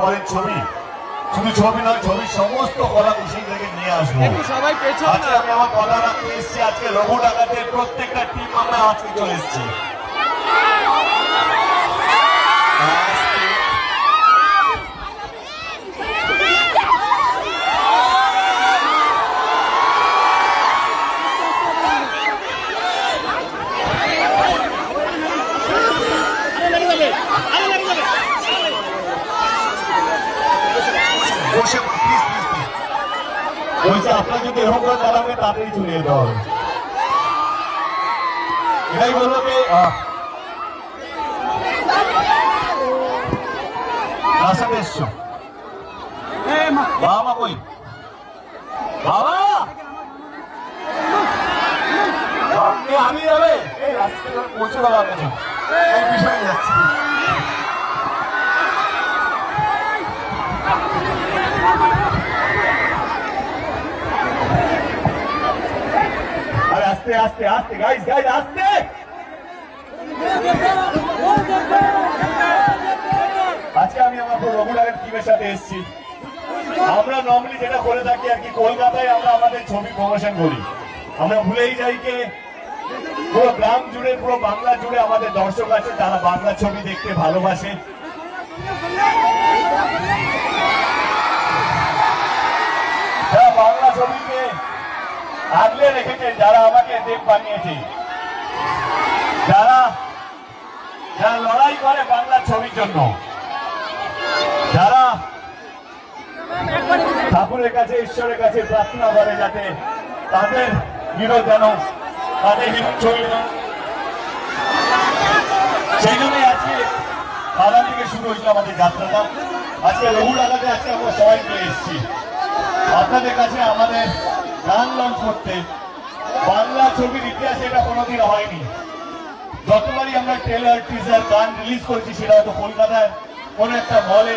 পরের ছবি। শুধু ছবি নয় ছবি সমস্ত কলা কুশল থেকে নিয়ে আসব। সবাই পেছনে আমি আমার কথা রাখতে এসেছি আজকে রঘু ডাকাতের প্রত্যেকটা টিম আমরা আজকে চলে এসেছি। বসে প্লিজ প্লিজ আপনার যদি এরকম করে তাহলে আমাকে তাড়াতাড়ি চলে যেতে হবে। এটাই বলব যে কার সাথে এসছো? বাবা কই? বাবা! আমি যাবে? পৌঁছে দেওয়ার কাছে বিষয়ে যাচ্ছি আরে আস্তে আস্তে আস্তে গাইস গাইস আস্তে। আজকে আমি আমার রঘুনাথের টিমের সাথে এসেছি। আমরা নর্মালি যেটা করে থাকি আর কি, কলকাতায় আমরা আমাদের ছবি প্রমোশন করি। আমরা ভুলেই যাই যে পুরো গ্রাম জুড়ে, পুরো বাংলা জুড়ে আমাদের দর্শক আছে, তারা বাংলা ছবি দেখতে ভালোবাসে। যারা বাংলা ছবিকে আগলে রেখেছে যারা আমাকে দেব বানিয়েছে। যারা যারা লড়াই করে বাংলা ছবির জন্য, যারা ঠাকুরের কাছে, ঈশ্বরের কাছে প্রার্থনা করে যাতে তাদের হিরো যেন, তাদের হিরো ছবি সেই জন্যই আজকে বাগান থেকে শুরু হয়েছিল আমাদের যাত্রাটা। আজকে রঘু লাগাতে আজকে আমরা সবাই মিলে এসেছি। আপনাদের কাছে আমাদের গান লঞ্চ করতে বাংলা ছবির ইতিহাসে এটা কোনোদিন হয়নি। যতবারই আমরা ট্রেলার টিজার গান রিলিজ করেছি, সেটা হয়তো কলকাতায় কোনো একটা মলে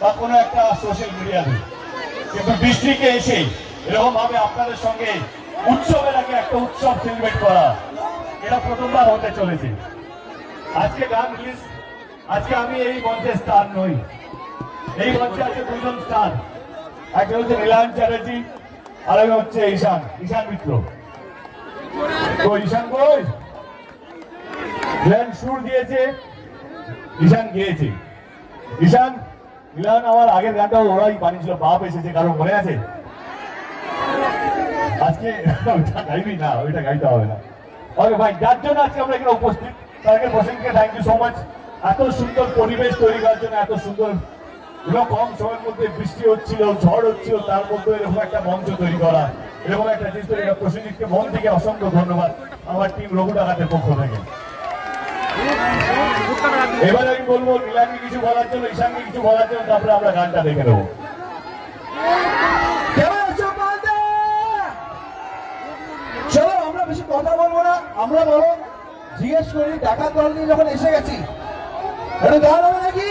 বা কোনো একটা সোশ্যাল মিডিয়াতে কিন্তু ডিস্ট্রিক্টে এসে এরকম ভাবে আপনাদের সঙ্গে উৎসবের আগে একটা উৎসব সেলিব্রেট করা, এটা প্রথমবার হতে চলেছে। আজকে গান রিলিজ আজকে আমি এই মঞ্চে স্টার নই। এই মঞ্চে আছে দুজন স্টার একটা হচ্ছে নীলায়ন চ্যাটার্জি আর হচ্ছে ঈশান ঈশান মিত্র। তো ঈশান সুর দিয়েছে ঈশান গিয়েছে। ঈশান নীলায়ন আমার আগের গানটা ওরাই বানিয়েছিল, বাপ এসেছে, কারও মনে আছে? আজকে ওইটা গাইবি না, ওইটা গাইতে হবে না। ওকে ভাই, যার জন্য আজকে আমরা এখানে উপস্থিত তাকে বসেনকে থ্যাংক ইউ সো মাচ এত সুন্দর পরিবেশ তৈরি করার জন্য, এত সুন্দর কম সময়ের মধ্যে বৃষ্টি হচ্ছিল, ঝড় হচ্ছিল, তার মধ্যে এরকম একটা মঞ্চ তৈরি করা। এরকম একটা জিনিস তৈরি প্রসেনজিৎকে মন থেকে অসংখ্য ধন্যবাদ। আমার টিম রঘু ডাকাতের পক্ষ থেকে। এবার আমি বলব নীলাকে কিছু বলার জন্য ঈশানকে কিছু বলার জন্য তারপরে আমরা গানটা দেখে নেব। চলো, আমরা বেশি কথা বলব না, আমরা বলো জিজ্ঞেস করি টাকা দল নিয়ে যখন এসে গেছি হবে নাকি?